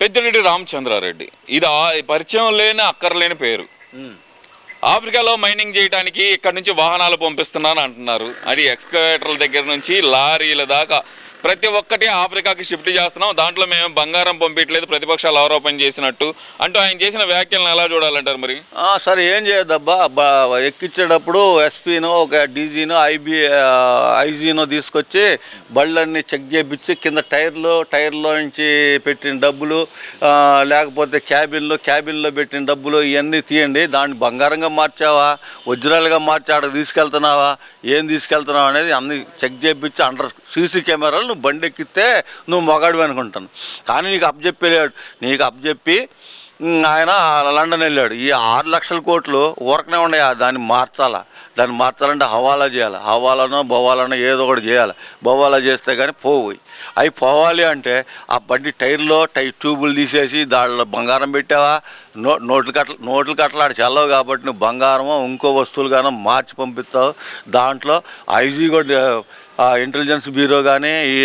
పెద్దిరెడ్డి రామచంద్రారెడ్డి. ఇది ఆ- పరిచయం లేని అక్కర్లేని పేరు. ఆఫ్రికాలో మైనింగ్ చేయడానికి ఇక్కడ నుంచి వాహనాలు పంపిస్తున్నాను అంటున్నారు. అది ఎక్స్కవేటర్ల దగ్గర నుంచి లారీల దాకా ప్రతి ఒక్కటి ఆఫ్రికాకి షిఫ్ట్ చేస్తున్నాం. దాంట్లో మేము బంగారం పంపించలేదు ప్రతిపక్షాలు ఆరోపణ చేసినట్టు. అంటూ ఆయన చేసిన వ్యాఖ్యలను ఎలా చూడాలంటారు మరి? సరే ఏం చేయద్దబ్బా. ఎక్కించేటప్పుడు ఎస్పీనో ఒక డీజీనో ఐబీ ఐజీనో తీసుకొచ్చి బళ్ళన్నీ చెక్ చేయించి కింద టైర్లు టైర్లో నుంచి పెట్టిన డబ్బులు లేకపోతే క్యాబిన్లో క్యాబిన్లో పెట్టిన డబ్బులు ఇవన్నీ తీయండి. దాన్ని బంగారంగా మార్చావా? వజ్రాలుగా మార్చి ఆడ తీసుకెళ్తున్నావా? ఏం తీసుకెళ్తున్నావా అనేది అన్ని చెక్ చేయించి అండర్ సీసీ కెమెరాలు నువ్వు బండి ఎక్కితే నువ్వు మొగాడు అనుకుంటాను. కానీ నీకు అప్పచెప్పేలేడు నీకు అప్పచెప్పి ఆయన లండన్ వెళ్ళాడు. ఈ ఆరు లక్షల కోట్లు ఊరకనే ఉన్నాయి దాన్ని మార్చాలా? దాన్ని మార్చాలంటే హవాలా చేయాలి? హవాలానో బొవాలనో ఏదో ఒకటి చేయాలి? బొవాలా చేస్తే కానీ పోవు అవి పోవాలి అంటే ఆ బండి టైర్లో టై ట్యూబులు తీసేసి దాంట్లో బంగారం పెట్టావా? నో నోట్లు కట్ల నోట్లు కట్టలాడి చల్లవు కాబట్టి నువ్వు బంగారమో ఇంకో వస్తువులు కానీ మార్చి పంపిస్తావు. దాంట్లో ఐజీ కూడా ఇంటెలిజెన్స్ బ్యూరో కానీ ఈ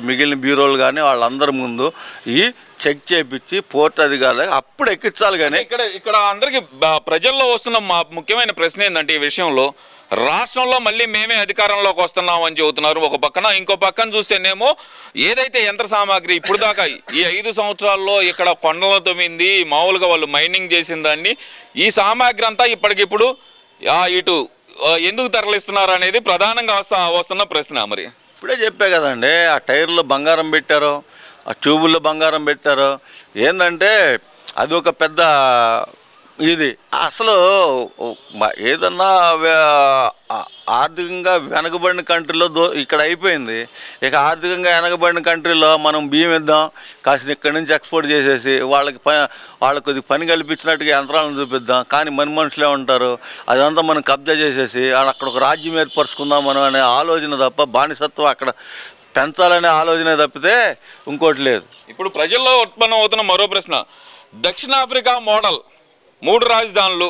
మిగిలిన బ్యూరోలు కానీ వాళ్ళందరి ముందు ఈ చెక్ చేయించి పోర్ట్ అధికారులు అప్పుడు ఎక్కించాలి కానీ ఇక్కడ ఇక్కడ అందరికి ప్రజల్లో వస్తున్న మా ముఖ్యమైన ప్రశ్న ఏంటంటే ఈ విషయంలో రాష్ట్రంలో మళ్ళీ మేమే అధికారంలోకి వస్తున్నాం అని చెబుతున్నారు. ఒక పక్కన ఇంకో పక్కన చూస్తేనేమో ఏదైతే యంత్ర సామాగ్రి ఇప్పుడు దాకా ఈ ఐదు సంవత్సరాల్లో ఇక్కడ కొండల తొమ్మిది మామూలుగా వాళ్ళు మైనింగ్ చేసిన దాన్ని ఈ సామాగ్రి అంతా ఇప్పటికిప్పుడు ఇటు ఎందుకు తరలిస్తున్నారు అనేది ప్రధానంగా వస్తా వస్తున్న ప్రశ్న మరి. ఇప్పుడే చెప్పే కదండి ఆ టైర్లో బంగారం పెట్టారు ఆ ట్యూబుల్లో బంగారం పెట్టారు. ఏంటంటే అది ఒక పెద్ద ఇది. అసలు ఏదన్నా ఆర్థికంగా వెనకబడిన కంట్రీలో దో ఇక్కడ అయిపోయింది. ఇక ఆర్థికంగా వెనకబడిన కంట్రీలో మనం బియ్యం ఇద్దాం కాసిన ఇక్కడి నుంచి ఎక్స్పోర్ట్ చేసేసి వాళ్ళకి ప వాళ్ళకి కొద్దిగా పని కల్పించినట్టుగా యంత్రాలను చూపిద్దాం. కానీ మన మనుషులే ఉంటారు అదంతా మనం కబ్జా చేసేసి అక్కడ ఒక రాజ్యం ఏర్పరచుకుందాం మనం అనే ఆలోచన తప్ప బానిసత్వం అక్కడ పెంచాలనే ఆలోచన తప్పితే ఇంకోటి లేదు. ఇప్పుడు ప్రజల్లో ఉత్పన్నం అవుతున్న మరో ప్రశ్న. దక్షిణాఫ్రికా మోడల్ మూడు రాజధానులు.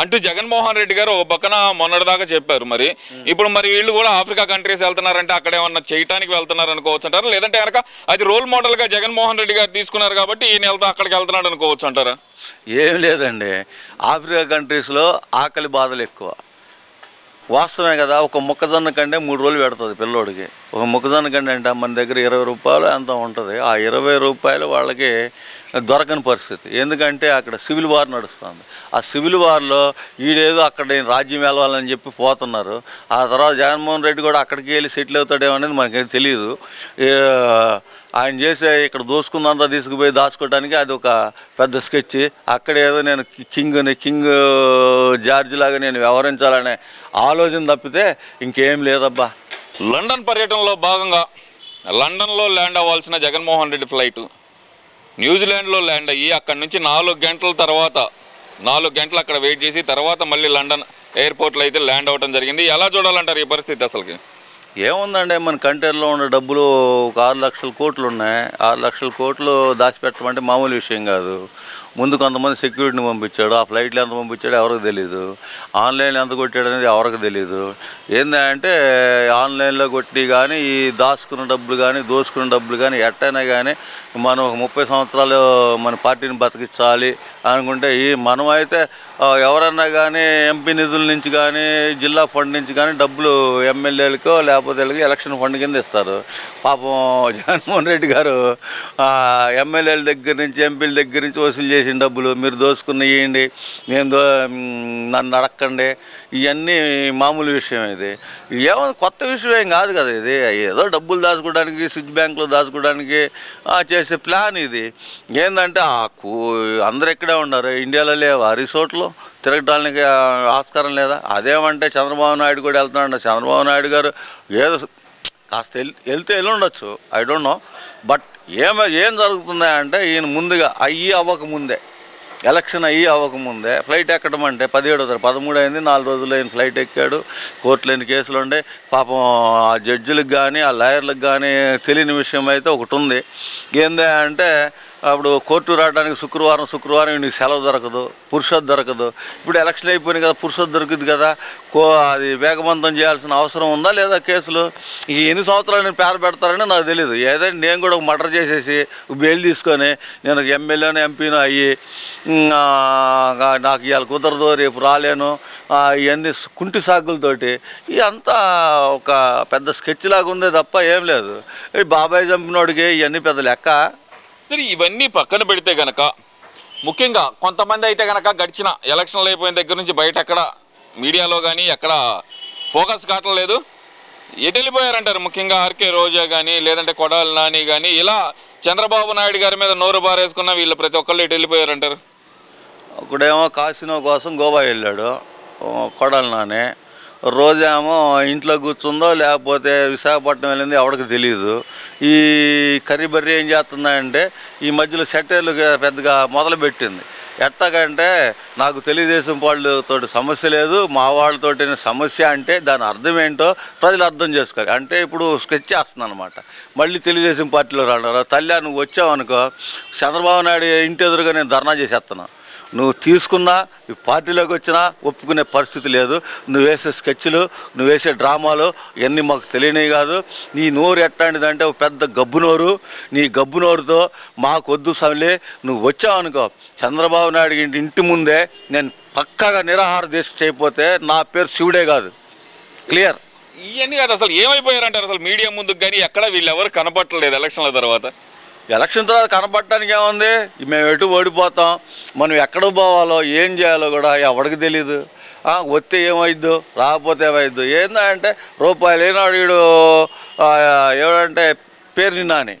అంటూ జగన్మోహన్ రెడ్డి గారు ఒక పక్కన మొన్నటిదాకా చెప్పారు మరి. ఇప్పుడు మరి వీళ్ళు కూడా ఆఫ్రికా కంట్రీస్ వెళ్తున్నారంటే అక్కడ ఏమన్నా చేయటానికి వెళ్తున్నారు అనుకోవచ్చు అంటారా లేదంటే కనుక అది రోల్ మోడల్గా జగన్మోహన్ రెడ్డి గారు తీసుకున్నారు కాబట్టి ఈయన వెళ్తా అక్కడికి వెళ్తున్నాడు అనుకోవచ్చు అంటారా ఏం లేదండి. ఆఫ్రికా కంట్రీస్లో ఆకలి బాధలు ఎక్కువ. వాస్తవమే కదా ఒక మొక్కజొన్న కంటే మూడు రోజులు పెడుతుంది పిల్లోడికి. ఒక మొక్కజొన్న అంటే మన దగ్గర ఇరవై రూపాయలు అంత ఉంటుంది. ఆ ఇరవై రూపాయలు వాళ్ళకి దొరకని పరిస్థితి. ఎందుకంటే అక్కడ సివిల్ వార్ నడుస్తుంది. ఆ సివిల్ వార్లో ఈడేదో అక్కడ రాజ్యం వెళ్ళాలని చెప్పి పోతున్నారు. ఆ తర్వాత జగన్మోహన్ రెడ్డి కూడా అక్కడికి వెళ్ళి సెటిల్ అవుతాడేమో అనేది మనకేం తెలియదు ఆయన చేసే ఇక్కడ దోసుకుందంతా తీసుకుపోయి దాచుకోవడానికి అది ఒక పెద్ద స్కెచ్. అక్కడ ఏదో నేను కింగ్ని కింగ్ జార్జ్ లాగా నేను వ్యవహరించాలనే ఆలోచన తప్పితే ఇంకేం లేదబ్బా. లండన్ పర్యటనలో భాగంగా లండన్లో ల్యాండ్ అవ్వాల్సిన జగన్మోహన్ రెడ్డి ఫ్లైట్ న్యూజిలాండ్లో ల్యాండ్ అయ్యి అక్కడి నుంచి నాలుగు గంటల తర్వాత నాలుగు గంటలు అక్కడ వెయిట్ చేసి తర్వాత మళ్ళీ లండన్ ఎయిర్పోర్ట్లో అయితే ల్యాండ్ అవ్వడం జరిగింది. ఎలా చూడాలంటారు ఈ పరిస్థితి అసలుకి? ఏముందండి మన కంటైనర్లో ఉన్న డబ్బులు ఒక ఆరు లక్షల కోట్లు ఉన్నాయి. ఆరు లక్షల కోట్లు దాచిపెట్టమంటే మామూలు విషయం కాదు. ముందు కొంతమంది సెక్యూరిటీని పంపించాడు ఆ ఫ్లైట్లో ఎంత పంపించాడో ఎవరికి తెలియదు ఆన్లైన్లో ఎంత కొట్టాడు అనేది ఎవరికి తెలియదు ఏంటంటే ఆన్లైన్లో కొట్టి కానీ ఈ దాచుకున్న డబ్బులు కానీ దోసుకున్న డబ్బులు కానీ ఎట్టైనా కానీ మనం ఒక ముప్పై సంవత్సరాలు మన పార్టీని బతికించాలి అనుకుంటే ఈ మనం అయితే ఎవరన్నా కానీ ఎంపీ నిధుల నుంచి కానీ జిల్లా ఫండ్ నుంచి కానీ డబ్బులు ఎమ్మెల్యేలకో లేకపోతే ఎలక్షన్ ఫండ్ కింద ఇస్తారు. పాపం జగన్మోహన్ రెడ్డి గారు ఎమ్మెల్యేల దగ్గర నుంచి ఎంపీల దగ్గర నుంచి వసూలు చేసి చేసిన డబ్బులు మీరు దోసుకున్న ఇవ్వండి నేను దో నన్ను అడగండి ఇవన్నీ మామూలు విషయం ఇది. ఏమో కొత్త విషయం ఏం కాదు కదా ఇది. ఏదో డబ్బులు దాచుకోవడానికి స్విచ్ బ్యాంకులో దాచుకోవడానికి చేసే ప్లాన్ ఇది. ఏంటంటే ఆ కూ అందరు ఇక్కడే ఉన్నారు. ఇండియాలో లేవా? రిసోర్ట్లో? తిరగడానికి ఆస్కారం లేదా? అదేమంటే చంద్రబాబు నాయుడు కూడా వెళ్తున్నాడు చంద్రబాబు నాయుడు గారు ఏదో కాస్త వెళ్ వెళ్తే వెళ్ళి ఉండొచ్చు. I don't know. బట్ ఏమ ఏం జరుగుతుందా అంటే ఈయన ముందుగా అయ్యి అవ్వకముందే ఎలక్షన్ అయ్యి అవ్వకముందే ఫ్లైట్ ఎక్కడం అంటే పదిహేడో తారీఖు పదమూడు అయింది నాలుగు రోజులు అయిన ఫ్లైట్ ఎక్కాడు కోర్టులో ఎన్ని కేసులు ఉండే పాపం ఆ జడ్జిలకు కానీ ఆ లాయర్లకు కానీ తెలియని విషయం అయితే ఒకటి ఉంది. ఏందే అంటే అప్పుడు కోర్టు రావడానికి శుక్రవారం శుక్రవారం నీకు సెలవు దొరకదు పురుషోత్ దొరకదు. ఇప్పుడు ఎలక్షన్ అయిపోయినాయి కదా పురుషోత్ దొరుకుతుంది కదా కో అది వేగవంతం చేయాల్సిన అవసరం ఉందా లేదా కేసులు? ఈ ఎన్ని సంవత్సరాలు నేను పేరు పెడతారని నాకు తెలియదు ఏదైనా నేను కూడా మర్డర్ చేసేసి బెయిల్ తీసుకొని నేను ఎమ్మెల్యేను ఎంపీను అయ్యి నాకు ఇవాళ కుదరదు రేపు రాలేను ఇవన్నీ కుంటి సాకులతోటి ఇదంతా ఒక పెద్ద స్కెచ్ లాగా ఉందే తప్ప ఏం లేదు. ఈ బాబాయ్ చంపినోడికి ఇవన్నీ పెద్ద లెక్క. సరే ఇవన్నీ పక్కన పెడితే గనక ముఖ్యంగా కొంతమంది అయితే గనక గడిచిన ఎలక్షన్లు అయిపోయిన దగ్గర నుంచి బయట ఎక్కడ మీడియాలో కానీ ఎక్కడ ఫోకస్ కావట్లేదు ఎటు వెళ్ళిపోయారంటారు? ముఖ్యంగా ఆర్కే రోజా కానీ లేదంటే కొడాలి నాని కానీ ఇలా చంద్రబాబు నాయుడు గారి మీద నోరు బారేసుకున్న వీళ్ళు ప్రతి ఒక్కళ్ళు ఎటు వెళ్ళిపోయారంటారు? ఒకడేమో కాసినో కోసం గోవా వెళ్ళాడు. కొడాలి నాని. రోజేమో ఇంట్లో కూర్చుందో లేకపోతే విశాఖపట్నం వెళ్ళింది ఎవరికి తెలియదు ఈ కర్రీబర్రీ ఏం చేస్తుందంటే ఈ మధ్యలో సెటర్లు పెద్దగా మొదలుపెట్టింది. ఎట్టకంటే నాకు తెలుగుదేశం వాళ్ళతో సమస్య లేదు మా వాళ్ళతోటి సమస్య అంటే దాని అర్థం ఏంటో ప్రజలు అర్థం చేసుకోవాలి. అంటే ఇప్పుడు స్కెచ్ చేస్తున్నాను అనమాట మళ్ళీ తెలుగుదేశం పార్టీలో రాడారు తల్లి నువ్వు వచ్చావనుకో చంద్రబాబు నాయుడు ఇంటి ఎదురుగా నేను ధర్నా చేసేస్తున్నాను నువ్వు తీసుకున్నా ఈ పార్టీలోకి వచ్చినా ఒప్పుకునే పరిస్థితి లేదు. నువ్వు వేసే స్కెచ్లు నువ్వు వేసే డ్రామాలు ఇవన్నీ మాకు తెలియనివి కాదు. నీ నోరు ఎట్లాంటిదంటే ఒక పెద్ద గబ్బు నోరు. నీ గబ్బు నోరుతో మాకు వద్దు నువ్వు వచ్చావు అనుకో. చంద్రబాబు నాయుడు ఇంటి ముందే నేను పక్కాగా నిరాహార దీక్ష చేయకపోతే నా పేరు శివుడే కాదు. క్లియర్? ఇవన్నీ కాదు అసలు ఏమైపోయారంటారు? అసలు మీడియా ముందుకు కానీ ఎక్కడ వీళ్ళు ఎవరు కనపట్టలేదు ఎలక్షన్ల తర్వాత? ఎలక్షన్ తర్వాత కనబడటానికి ఏముంది? మేము ఎటు ఓడిపోతాం? మనం ఎక్కడ పోవాలో ఏం చేయాలో కూడా ఎవరికి తెలీదు. వస్తే ఏమైద్దు రాకపోతే ఏమైద్దు. ఏందంటే రూపాయలు ఏనాడు వీడు ఆ, ఎవడంటే పేరు నాని.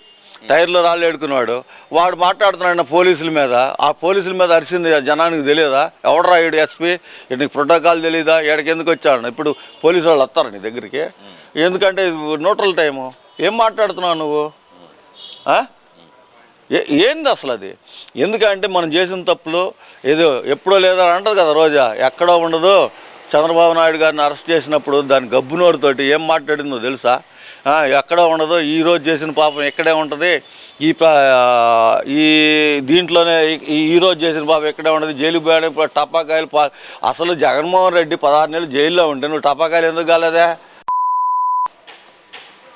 టైర్లో రాళ్ళు ఎడుకున్నాడు వాడు మాట్లాడుతున్నాడు పోలీసుల మీద. ఆ పోలీసుల మీద అరిసింది జనానికి తెలియదా? ఎవడరా వీడు ఎస్పీ? నీకు ప్రోటోకాల్ తెలియదా ఎక్కడికి ఎందుకు వచ్చాడు? ఇప్పుడు పోలీసు వాళ్ళు వస్తారు నీ దగ్గరికి. ఎందుకంటే ఇది న్యూట్రల్ టైము. ఏం మాట్లాడుతున్నావు నువ్వు? ఏంది అసలు అది? ఎందుకంటే మనం చేసిన తప్పులు ఏదో ఎప్పుడో లేదో అని అంటది కదా రోజా. ఎక్కడో ఉండదు. చంద్రబాబు నాయుడు గారిని అరెస్ట్ చేసినప్పుడు దాని గబ్బునోరుతోటి ఏం మాట్లాడిందో తెలుసా? ఎక్కడో ఉండదు. ఈ రోజు చేసిన పాపం ఎక్కడే ఉంటుంది. ఈ ఈ దీంట్లోనే ఈ రోజు చేసిన పాపం ఎక్కడే ఉండదు. జైలుకి పోయాడు. టపాకాయలు పా అసలు జగన్మోహన్ రెడ్డి పదహారు నెలలు జైల్లో ఉంటే నువ్వు టపాకాయలు ఎందుకు కాలేదా?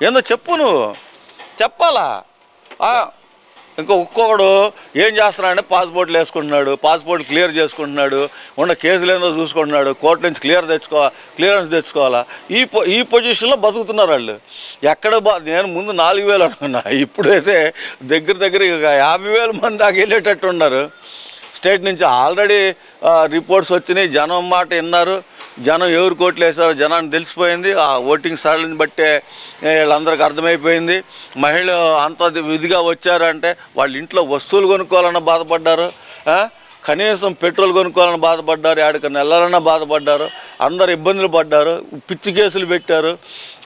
ఏందో చెప్పు నువ్వు. చెప్పాలా? ఇంకా ఒక్కొక్కడు ఏం చేస్తున్నాడంటే పాస్పోర్ట్లు వేసుకుంటున్నాడు పాస్పోర్ట్ క్లియర్ చేసుకుంటున్నాడు ఉన్న కేసులు ఏందో చూసుకుంటున్నాడు కోర్టు నుంచి క్లియర్ తెచ్చుకో క్లియరెన్స్ తెచ్చుకోవాలా? ఈ పొ ఈ పొజిషన్లో బతుకుతున్నారు వాళ్ళు. ఎక్కడ బా నేను ముందు నాలుగు వేలు అనుకున్నా. ఇప్పుడైతే దగ్గర దగ్గర ఇక యాభై వేల మంది దాకా వెళ్ళేటట్టు ఉన్నారు. స్టేట్ నుంచి ఆల్రెడీ రిపోర్ట్స్ వచ్చినాయి. జనం మాట విన్నారు. జనం ఎవరు కోట్లు వేశారో జనానికి తెలిసిపోయింది. ఆ ఓటింగ్ సార్ని బట్టే వీళ్ళందరికీ అర్థమైపోయింది. మహిళలు అంత విధిగా వచ్చారంటే వాళ్ళ ఇంట్లో వస్తువులు కొనుక్కోవాలన్న బాధపడ్డారు. కనీసం పెట్రోల్ కొనుక్కోవాలని బాధపడ్డారు. ఆడికన్నా వెళ్ళాలన్నా బాధపడ్డారు. అందరు ఇబ్బందులు పడ్డారు పిచ్చి కేసులు పెట్టారు.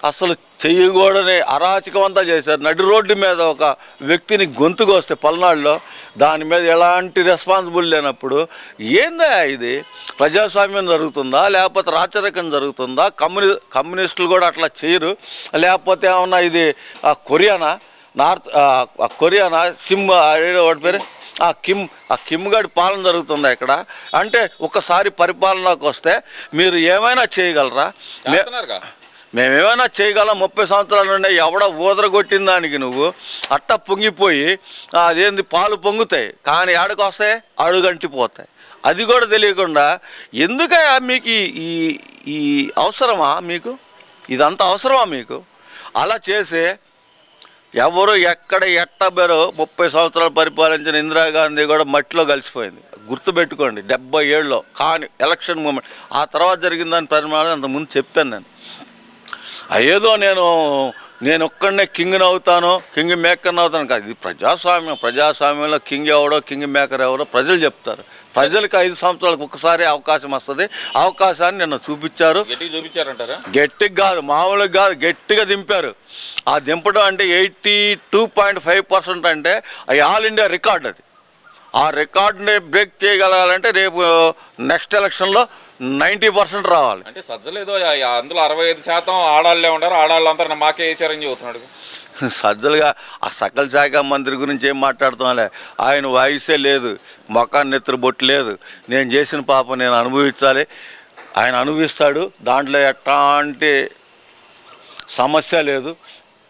అసలు చేయకూడని అరాచకం అంతా చేశారు. నడి రోడ్డు మీద ఒక వ్యక్తిని గొంతుకు వస్తే పల్నాడులో దాని మీద ఎలాంటి రెస్పాన్సిబుల్ లేనప్పుడు ఏందా ఇది? ప్రజాస్వామ్యం జరుగుతుందా? లేకపోతే రాచరికం జరుగుతుందా? కమ్యూని కమ్యూనిస్టులు కూడా అట్లా చేయరు. లేకపోతే ఏమన్నా ఇది ఆ, కొరియానా? నార్త్ ఆ, కొరియానా? సిమ్ ఆ, వాడి పేరు? ఆ కిమ్ ఆ కిమ్ గడి పాలన జరుగుతుందా ఇక్కడ? అంటే ఒకసారి పరిపాలనలోకి వస్తే మీరు ఏమైనా చేయగలరా. మేమేమైనా చేయగలం? ముప్పై సంవత్సరాల నుండి ఎవడ ఊదర కొట్టిన దానికి నువ్వు అట్ట పొంగిపోయి అదేంది పాలు పొంగుతాయి. కానీ ఆడకు వస్తాయి అడుగంటిపోతాయి. అది కూడా తెలియకుండా ఎందుకయ్యా మీకు ఈ ఈ అవసరమా మీకు? ఇదంతా అవసరమా మీకు? అలా చేసే ఎవరు ఎక్కడ ఎట్టబెరో ముప్పై సంవత్సరాలు పరిపాలించిన ఇందిరాగాంధీ కూడా మట్టిలో కలిసిపోయింది. గుర్తుపెట్టుకోండి డెబ్బై ఏళ్ళలో. కానీ ఎలక్షన్ మూమెంట్ ఆ తర్వాత జరిగిన దాని పరిమాణం అంత ముందు చెప్పాను నేను. ఏదో నేను నేను ఒక్కడనే కింగ్ని అవుతాను కింగ్ మేకర్ని అవుతాను కాదు. ఇది ప్రజాస్వామ్యం. ప్రజాస్వామ్యంలో కింగ్ ఎవడో కింగ్ మేకర్ ఎవరో ప్రజలు చెప్తారు. ప్రజలకు ఐదు సంవత్సరాలకు ఒకసారి అవకాశం వస్తుంది. అవకాశాన్ని నిన్న చూపించారు. చూపించారంటారా? గట్టిగా కాదు మామూలుగా కాదు గట్టిగా దింపారు. ఆ దింపడం అంటే eighty two point five percent అంటే ఆల్ ఇండియా రికార్డ్ అది. ఆ రికార్డుని బ్రేక్ చేయగలగాలంటే రేపు నెక్స్ట్ ఎలక్షన్లో నైంటీ పర్సెంట్ రావాలి. అంటే సజ్జలేదో అందులో అరవై ఐదు శాతం ఆడాళ్ళే ఉండారు ఆడాళ్ళంతా మాకే వేసారని చెబుతున్నాడు. సజ్జలుగా ఆ సకల శాఖ మంత్రి గురించి ఏం మాట్లాడుతాంలే ఆయన వాయిసే లేదు మొఖాన్ని నెత్తురు బొట్టు లేదు. నేను చేసిన పాపం నేను అనుభవించాలి. ఆయన అనుభవిస్తాడు దాంట్లో ఎట్లాంటి సమస్య లేదు.